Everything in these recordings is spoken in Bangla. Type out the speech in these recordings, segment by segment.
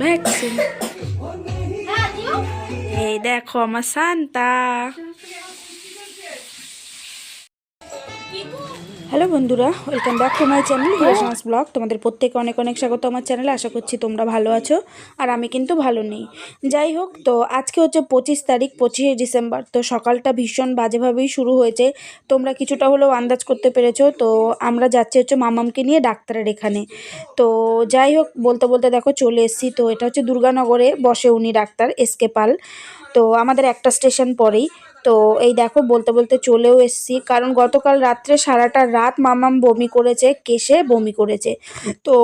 ভ্যাকসিন এই দেখো আমার সান্তা হ্যালো বন্ধুরা welcome back to my channel হিরাসাস blog. তোমাদের প্রত্যেকে অনেক অনেক স্বাগত আমার চ্যানেলে। আশা করছি তোমরা ভালো আছো আর আমি কিন্তু ভালো নেই। যাই হোক তো আজকে হচ্ছে পঁচিশ তারিখ পঁচিশে ডিসেম্বর। তো সকালটা ভীষণ বাজেভাবেই শুরু হয়েছে। তোমরা কিছুটা হলেও আন্দাজ করতে পেরেছ। তো আমরা যাচ্ছি হচ্ছে মামামকে নিয়ে ডাক্তারের এখানে। তো যাই হোক বলতে বলতে দেখো চলে এসেছি। তো এটা হচ্ছে দুর্গানগরে বসে উনি ডাক্তার এসকে পাল। তো আমাদের একটা স্টেশন পরেই। তো এই দেখো বলতে বলতে চলেও এসছি। কারণ গতকাল রাত্রে সারাটা রাত মামাম বমি করেছে কেসে বমি করেছে। তো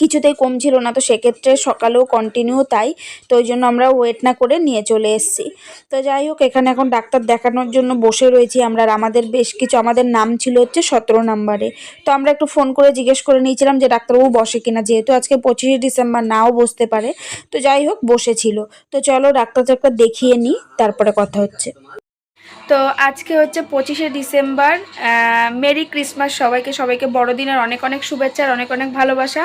কিছুতেই কমছিল না, তো সেক্ষেত্রে সকালেও কন্টিনিউ তাই, তো ওই জন্য আমরা ওয়েট না করে নিয়ে চলে এসেছি। তো যাই হোক, এখানে এখন ডাক্তার দেখানোর জন্য বসে রয়েছি আমরা আর আমাদের বেশ কিছু, আমাদের নাম ছিল হচ্ছে সতেরো নাম্বারে। তো আমরা একটু ফোন করে জিজ্ঞেস করে নিয়েছিলাম যে ডাক্তারবাবু বসে কিনা, যেহেতু আজকে পঁচিশে ডিসেম্বর নাও বসতে পারে। তো যাই হোক, বসেছিল। তো চলো ডাক্তার ডাক্তার দেখিয়ে নিই, তারপরে কথা হচ্ছে। তো আজকে হচ্ছে পঁচিশে ডিসেম্বর মেরি ক্রিসমাস সবাইকে সবাইকে বড়দিনের অনেক অনেক শুভেচ্ছা আর অনেক অনেক ভালোবাসা।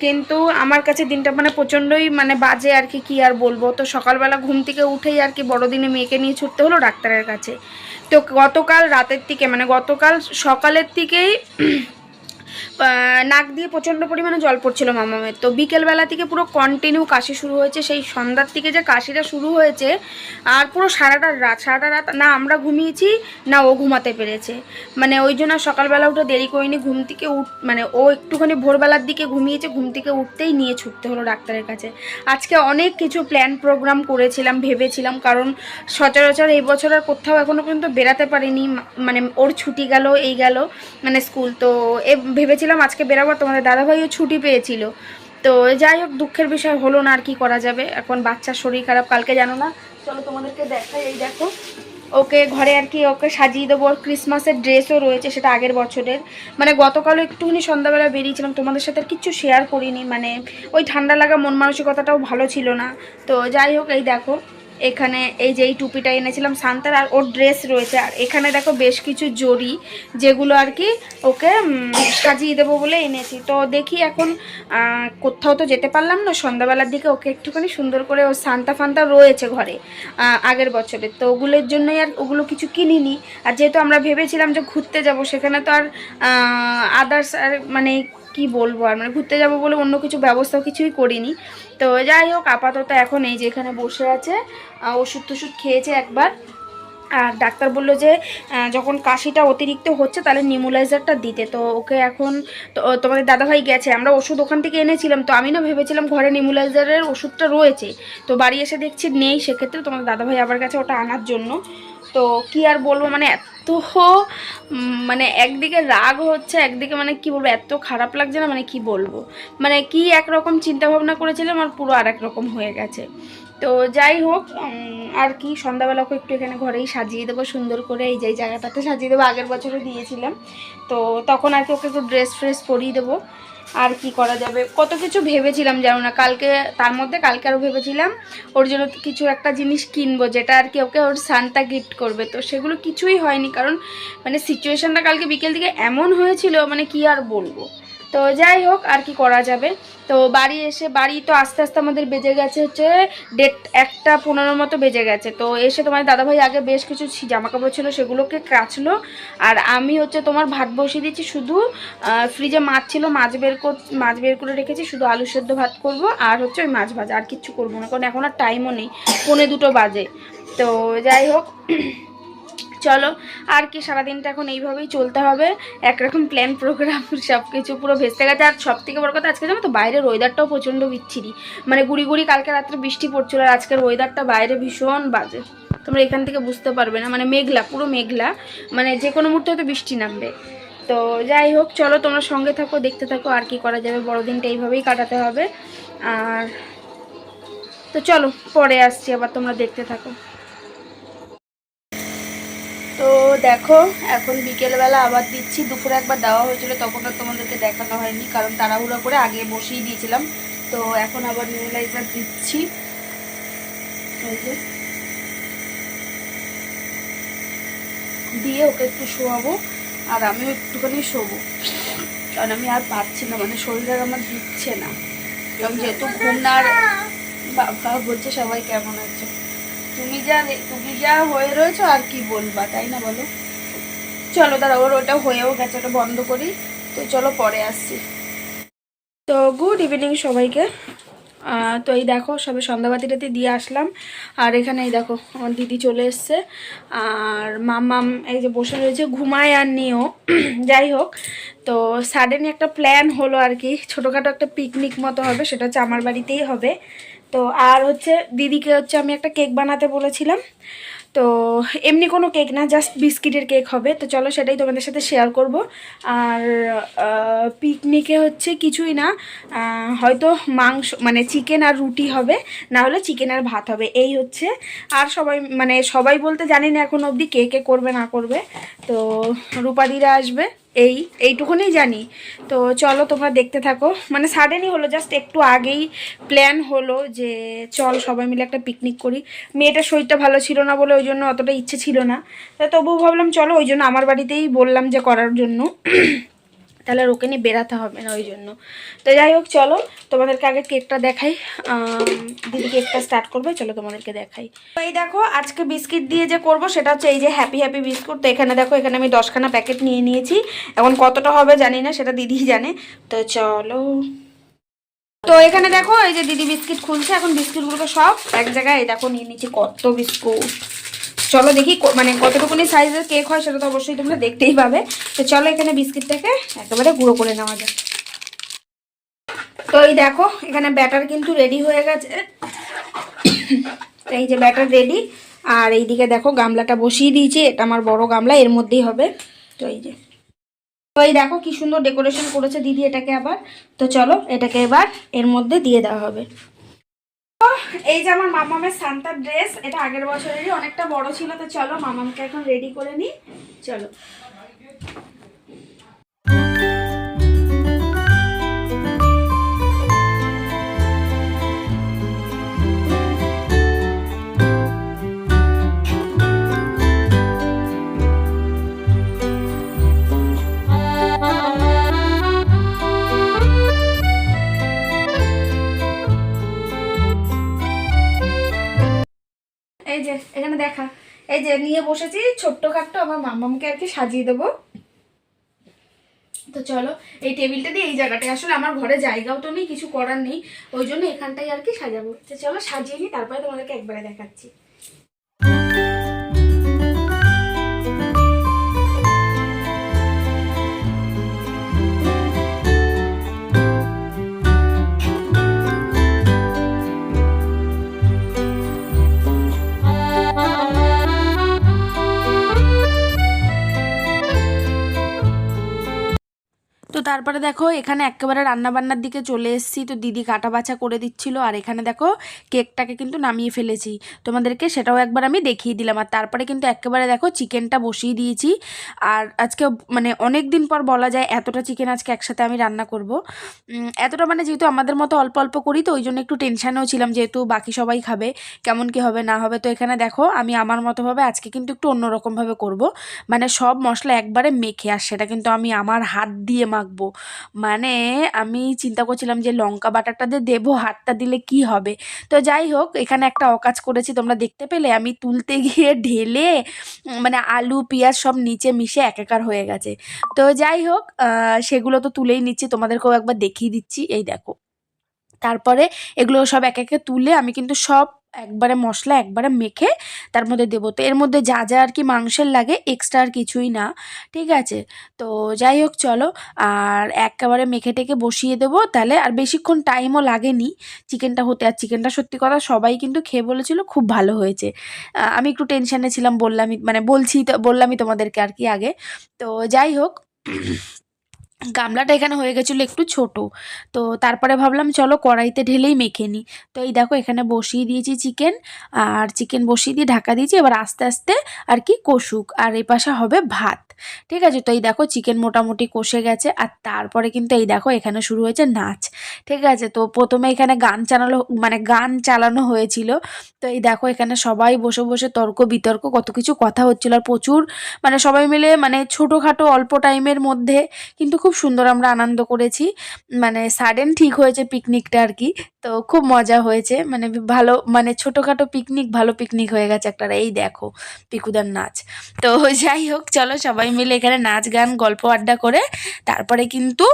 কিন্তু আমার কাছে দিনটা মানে প্রচণ্ডই মানে বাজে আর কি, কী আর বলব? তো সকালবেলা ঘুম থেকে উঠেই আর কি বড়দিনে মেয়েকে নিয়ে ছুটতে হলো ডাক্তারের কাছে। তো গতকাল রাতের থেকে মানে গতকাল সকালের থেকেই নাক দিয়ে প্রচণ্ড পরিমাণে জল পড়ছিল মামামের। তো বিকেলবেলা থেকে পুরো কন্টিনিউ কাশি শুরু হয়েছে। সেই সন্ধ্যার থেকে যে কাশিটা শুরু হয়েছে, আর পুরো সারাটা রাত সারাটা রাত না আমরা ঘুমিয়েছি, না ও ঘুমাতে পেরেছে। মানে ওই জন্য সকালবেলা উঠে দেরি করিনি, ঘুম থেকে উঠ মানে ও একটুখানি ভোরবেলার দিকে ঘুমিয়েছে, ঘুম থেকে উঠতেই নিয়ে ছুটতে হলো ডাক্তারের কাছে। আজকে অনেক কিছু প্ল্যান প্রোগ্রাম করেছিলাম, ভেবেছিলাম, কারণ সচরাচর এই বছর আর কোথাও এখনও পর্যন্ত বেরাতে পারিনি। মানে ওর ছুটি গেল, এই গেল মানে স্কুল। তো এ, ভেবেছিলাম আজকে বেরাবো, তোমাদের দাদাভাইও ছুটি পেয়েছিল। তো যাই হোক, দুঃখের বিষয় হলো না আর কি করা যাবে। এখন বাচ্চার শরীর খারাপ, কালকে জানো না? চলো তোমাদেরকে দেখাই, এই দেখো। ওকে ঘরে আর কি ওকে সাজিয়ে দেবো, ওর ক্রিসমাসের ড্রেসও রয়েছে, সেটা আগের বছরের। মানে গতকালও একটুখানি সন্ধ্যাবেলা বেরিয়েছিলাম, তোমাদের সাথে কিচ্ছু শেয়ার করিনি মানে ওই ঠান্ডা লাগা মন মানসিকতাটাও ভালো ছিল না। তো যাই হোক, এই দেখো। এখানে এই যে এই টুপিটা এনেছিলাম সান্তার, আর ওর ড্রেস রয়েছে। আর এখানে দেখো বেশ কিছু জড়ি, যেগুলো আর কি ওকে সাজিয়ে দেবো বলে এনেছি। তো দেখি এখন কোথাও তো যেতে পারলাম না, সন্ধ্যাবেলার দিকে ওকে একটুখানি সুন্দর করে ও সান্তা ফান্তা রয়েছে ঘরে আগের বছরে। তো ওগুলোর জন্যই আর ওগুলো কিছু কিনিনি। আর যেহেতু আমরা ভেবেছিলাম যে ঘুরতে যাব, সেখানে তো আর আদার্স আর মানে কি বলব আর? মানে ঘুরতে যাব বলে অন্য কিছু ব্যবস্থা কিছুই করিনি। তো যাই হোক, আপাতত এখন এই যে এখানে বসে আছে ওষুধ টষুধ খেয়েছে একবার। আর ডাক্তার বলল যে যখন কাশিটা অতিরিক্ত হচ্ছে তাহলে নিমুলাইজারটা দিতে। তো ওকে এখন তোমাদের দাদাভাই গেছে, আমরা ওষুধ ওখান থেকে এনেছিলাম। তো আমি না ভেবেছিলাম ঘরে নিমুলাইজারের ওষুধটা রয়েছে। তো বাড়ি এসে দেখছি নেই, সেক্ষেত্রে তোমাদের দাদাভাই আবার গেছে ওটা আনার জন্য। তো কি আর বলব মানে এত মানে একদিকে রাগ হচ্ছে, একদিকে মানে কি বলব, এত খারাপ লাগছে না মানে কি বলব? মানে কি একরকম চিন্তা ভাবনা করেছিলাম আর পুরো আর রকম হয়ে গেছে। তো যাই হোক আর কি সন্ধ্যাবেলা ওকে একটু এখানে ঘরেই সাজিয়ে দেবো, সুন্দর করে এই যে জায়গাটাতে সাজিয়ে দেবো, আগের বছরে দিয়েছিলাম। তো তখন আর কি ওকে একটু ড্রেস ফ্রেস পরিয়ে দেবো। আর কি করা যাবে। কত কিছু ভেবেছিলাম যেন না, কালকে, তার মধ্যে কালকে আরও ভেবেছিলাম ওর জন্য কিছু একটা জিনিস কিনবো, যেটা আর কি ওকে ওর সানটা গিফট করবে। তো সেগুলো কিছুই হয়নি, কারণ মানে সিচুয়েশানটা কালকে বিকেল দিকে এমন হয়েছিল মানে কি আর বলব। তো যাই হোক, আর কি করা যাবে? তো বাড়ি এসে, বাড়ি তো আস্তে আস্তে আমাদের বেজে গেছে হচ্ছে ডেট একটা পনেরোর মতো বেজে গেছে। তো এসে তোমার দাদাভাই আগে বেশ কিছু জামা কাপড় ছিল, সেগুলোকে কাচলো। আর আমি হচ্ছে তোমার ভাত বসিয়ে দিচ্ছি, শুধু ফ্রিজে মাছ ছিল, মাছ বের কর, মাছ বের করে রেখেছি, শুধু আলু সেদ্ধ ভাত করব, আর হচ্ছে ওই মাছ ভাজা, আর কিচ্ছু করব না, কারণ এখন আর টাইমও নেই, পৌনে দুটো বাজে। তো যাই হোক চলো, আর কি সারাদিনটা এখন এইভাবেই চলতে হবে। একরকম প্ল্যান প্রোগ্রাম সব কিছু পুরো ভেস্তে গেছে। আর সব থেকে বড় কথা, আজকে জানো তো বাইরের ওয়েদারটাও প্রচণ্ড বিচ্ছিরি। মানে গুড়ি গুড়ি কালকে রাত্রে বৃষ্টি পড়ছিল, আর আজকের ওয়েদারটা বাইরে ভীষণ বাজে। তোমরা এখান থেকে বুঝতে পারবে না মানে মেঘলা, পুরো মেঘলা। মানে যে কোনো মুহূর্তে হয়তো বৃষ্টি নামবে। তো যাই হোক, চলো তোমরা সঙ্গে থাকো, দেখতে থাকো আর কি করা যাবে। বড়দিনটা এইভাবেই কাটাতে হবে। আর তো চলো, পরে আসছি, আবার তোমরা দেখতে থাকো। তো দেখো, এখন বিকেলবেলা আবার দিচ্ছি। দুপুরে একবার দেওয়া হয়েছিল, তখন আর তোমাদেরকে দেখানো হয়নি, কারণ তাড়াহুড়ো করে আগে বসিয়ে দিয়েছিলাম। তো এখন আবার নিউলাইজার দিচ্ছি। দিয়ে ওকে একটু শোয়াবো, আর আমিও একটুখানি শোবো। কারণ আমি আর পাচ্ছি না মানে শরীর আর আমার দিচ্ছে না। যেহেতু ঘুমনার বাবা বলছে? সবাই কেমন আছে? তুমি যা তুমি যা হয়ে রয়েছো আর কি বলবা, তাই না বলো? চলো দাঁড়া ওর ওটা হয়েও গেছে, ওটা বন্ধ করি। তো চলো পরে আসছি। তো গুড ইভিনিং সবাইকে। তো এই দেখো, সবে সন্ধ্যাবাতিটাতে দিয়ে আসলাম। আর এখানে এই দেখো, আমার দিদি চলে এসছে। আর মামাম এই যে বসে রয়েছে, ঘুমায় আর নিয়েও যাই হোক, তো সাডেন একটা প্ল্যান হলো আর কি। ছোটোখাটো একটা পিকনিক মতো হবে, সেটা হচ্ছে আমার বাড়িতেই হবে। তো আর হচ্ছে দিদিকে হচ্ছে আমি একটা কেক বানাতে বলেছিলাম। তো এমনি কোনো কেক না জাস্ট বিস্কিটের কেক হবে। তো চলো সেটাই তোমাদের সাথে শেয়ার করব। আর পিকনিকে হচ্ছে কিছুই না হয়তো মাংস মানে চিকেন আর রুটি হবে না হলে চিকেন আর ভাত হবে। এই হচ্ছে। আর সবাই মানে সবাই বলতে জানি না এখন অবধি কে কে করবে, না করবে। তো রূপাদিরা আসবে। এই, এইটুকুনি জানি। তো চলো তোমরা দেখতে থাকো। মানে সাডেনই হলো জাস্ট একটু আগেই প্ল্যান হলো যে চল সবাই মিলে একটা পিকনিক করি। মেয়েটার শরীরটা ভালো ছিল না বলে ওই জন্য অতটা ইচ্ছে ছিল না। তবুও ভাবলাম, চলো ওই জন্য আমার বাড়িতেই বললাম যে করার জন্য। তাহলে আর ওকে নিয়ে বেরাতে হবে না ওই জন্য। তো যাই হোক, চলো, তোমাদেরকে আগে কেকটা দেখাই। দিদি কেকটা স্টার্ট করবে, চলো তোমাদেরকে দেখাই। তো এই দেখো, আজকে বিস্কিট দিয়ে যে করব, সেটা হচ্ছে এই যে হ্যাপি হ্যাপি বিস্কুট তো এখানে দেখো, এখানে আমি দশখানা প্যাকেট নিয়ে নিয়েছি। এখন কতটা হবে জানি না, সেটা দিদিই জানে। তো চলো। তো এখানে দেখো, এই যে দিদি বিস্কিট খুলছে, এখন বিস্কিটগুলোকে সব এক জায়গায় দেখো, নিয়ে নিচ্ছি কত বিস্কুট। চলো দেখি মানে কতটুকুনি সাইজের কেক হয় সেটা তো অবশ্যই তোমরা দেখতেই পাবে। তো চলো এখানে বিস্কিটটাকে একেবারে গুঁড়ো করে নেওয়া যায় তো এই দেখো, এখানে ব্যাটার কিন্তু রেডি হয়ে গেছে। এই যে ব্যাটার রেডি আর এইদিকে দেখো গামলাটা বসিয়ে দিয়েছি, এটা আমার বড় গামলা, এর মধ্যেই হবে। তো এই যে। তো এই দেখো কি সুন্দর ডেকোরেশন করেছে দিদি এটাকে আবার। তো চলো এটাকে এবার এর মধ্যে দিয়ে দেওয়া হবে। এই যে আমার মামামের সান্তার ড্রেস, এটা আগের বছরেরই, অনেকটা বড় ছিল, তো চলো মামামকে এখন রেডি করে নিই। চলো। এই যে, এখানে দেখা। এই যে, নিয়ে বসেছি ছোট্ট খাট্ট আমার মামামকে আর কি সাজিয়ে দেবো। তো চলো, এই টেবিলটা দিয়ে এই জায়গাটায় আসলে আমার ঘরে জায়গাও তো নেই, কিছু করার নেই, ওই জন্য এখানটাই আর কি সাজাবো। তো চলো, সাজিয়ে নিই, তারপরে তোমাদেরকে একবারে দেখাচ্ছি। তো তারপরে দেখো, এখানে একেবারে রান্নাবান্নার দিকে চলে এসেছি। তো দিদি কাটা বাছা করে দিচ্ছিল, আর এখানে দেখো, কেকটাকে কিন্তু নামিয়ে ফেলেছি। তোমাদেরকে সেটাও একবার আমি দেখিয়ে দিলাম। আর তারপরে কিন্তু একেবারে দেখো, চিকেনটা বসিয়ে দিয়েছি। আর আজকে মানে অনেক দিন পর বলা যায় এতটা চিকেন আজকে একসাথে আমি রান্না করব। এতটা মানে যেহেতু আমাদের মতো অল্প অল্প করি, তো ওই জন্য একটু টেনশানেও ছিলাম যেহেতু বাকি সবাই খাবে, কেমন কি হবে না হবে। তো এখানে দেখো, আমি আমার মতোভাবে আজকে কিন্তু একটু অন্যরকমভাবে করব। মানে সব মশলা একবারে মেখে, আর সেটা কিন্তু আমি আমার হাত দিয়ে মাখবো। মানে আমি চিন্তা করছিলাম যে লঙ্কা বাটারটা দিয়ে দেবো, হাতটা দিলে কি হবে? তো যাই হোক, এখানে একটা অকাজ করেছি, তোমরা দেখতে পেলে। আমি তুলতে গিয়ে ঢেলে মানে আলু, পেঁয়াজ সব নিচে মিশে একাকার হয়ে গেছে। তো যাই হোক সেগুলো তো তুলেই নিচ্ছি, তোমাদেরকেও একবার দেখিয়ে দিচ্ছি। এই দেখো। তারপরে এগুলো সব এক একে তুলে আমি কিন্তু সব একবারে মশলা একবারে মেখে তার মধ্যে দেবো। তো এর মধ্যে যা যা আর কি মাংসের লাগে এক্সট্রা আর কিছুই না, ঠিক আছে? তো যাই হোক, চলো। আর একেবারে মেখে টেকে বসিয়ে দেবো তাহলে। আর বেশিক্ষণ টাইমও লাগেনি চিকেনটা হতে। আর চিকেনটা সত্যি কথা সবাই কিন্তু খেয়ে বলেছিল খুব ভালো হয়েছে। আমি একটু টেনশানে ছিলাম, বললামই মানে বলছি তো, বললামই তোমাদেরকে আর কি আগে। তো যাই হোক গামলাটা এখানে হয়ে গেছিল একটু ছোট। তো তারপরে ভাবলাম, চলো কড়াইতে ঢেলেই মেখে নিই। তো এই দেখো, এখানে বসিয়ে দিয়েছি চিকেন, আর চিকেন বসিয়ে দিয়ে ঢাকা দিয়েছি। এবার আস্তে আস্তে আর কি কষুক, আর এই পাশে হবে ভাত। ঠিক আছে? তো এই দেখো, চিকেন মোটামুটি কষে গেছে, আর তারপরে কিন্তু এই দেখো, এখানে শুরু হয়েছে নাচ। ঠিক আছে? তো প্রথমে এখানে গান চালানো মানে গান চালানো হয়েছিল। তো এই দেখো, এখানে সবাই বসে বসে তর্ক বিতর্ক, কত কিছু কথা হচ্ছিল। আর প্রচুর মানে সবাই মিলে মানে ছোটোখাটো অল্প টাইমের মধ্যে কিন্তু খুব খুব সুন্দর আমরা আনন্দ করেছি। মানে সাডেন ঠিক হয়েছে পিকনিকটা আর কি। তো খুব মজা হয়েছে। মানে ভালো মানে ছোটোখাটো পিকনিক ভালো পিকনিক হয়ে গেছে একটা। এই দেখো, পিকুদার নাচ। তো যাই হোক, চলো সবাই মিলে এখানে নাচ গান, গল্প আড্ডা করে, তারপরে কিন্তু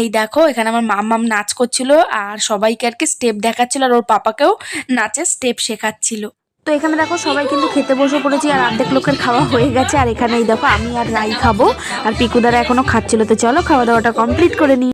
এই দেখো, এখানে আমার মাম্মাম নাচ করছিল। আর সবাইকে আর কি স্টেপ দেখাচ্ছিল। আর ওর পাপাকেও নাচের স্টেপ শেখাচ্ছিল। তো এখানে দেখো সবাই কিন্তু খেতে বসে পড়েছি আর অর্ধেক লোকের খাওয়া হয়ে গেছে। আর এখানেই দেখো আমি আর রাই খাব, আর পিকুদারা এখনও খাচ্ছিল। তো চলো খাওয়া দাওয়াটা কমপ্লিট করে নিই।